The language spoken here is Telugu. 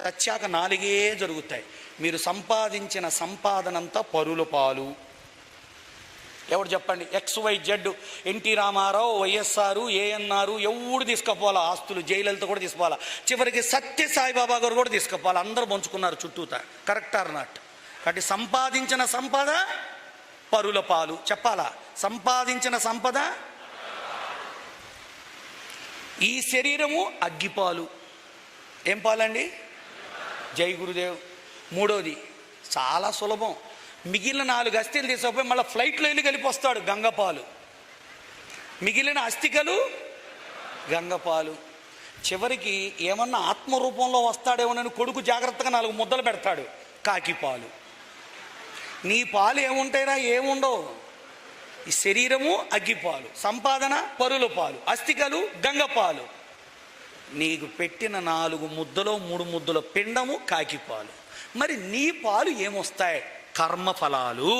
చచ్చాక నాలుగే జరుగుతాయి. మీరు సంపాదించిన సంపాదనంతా పరుల పాలు. ఎవడు చెప్పండి? X Y Z N T Ramarao YSR ANR ఎవడు తీసుకుపోవాలా? ఆస్తులు జైలలతో కూడా తీసుకోవాలా చివరికి సత్య సాయిబాబా గారు కూడా తీసుకుపోవాలి? అందరూ పంచుకున్నారు చుట్టూతా. Correct or not? కాబట్టి సంపాదించిన సంపద పరుల పాలు. చెప్పాలా? సంపాదించిన సంపద ఈ శరీరము అగ్గిపాలు. ఏం పాలండి? జై గురుదేవ్. మూడోది చాలా సులభం. మిగిలిన నాలుగు అస్థిలు తీసుకుపోయి మళ్ళీ ఫ్లైట్లో వెళ్ళి కలిపి వస్తాడు గంగపాలు. మిగిలిన అస్థికలు గంగపాలు. చివరికి ఏమన్నా ఆత్మరూపంలో వస్తాడేమోనని కొడుకు జాగ్రత్తగా నాలుగు ముద్దలు పెడతాడు కాకిపాలు. నీ పాలు ఏముంటాయిరా ఏముండవు? ఈ శరీరము అగ్గిపాలు. సంపాదన పరుల పాలు. అస్థికలు గంగపాలు. నీకు పెట్టిన నాలుగు ముద్దలో మూడు ముద్దల పిండము కాకి పాలు. మరి నీ పాలు ఏమొస్తాయి? కర్మఫలాలు.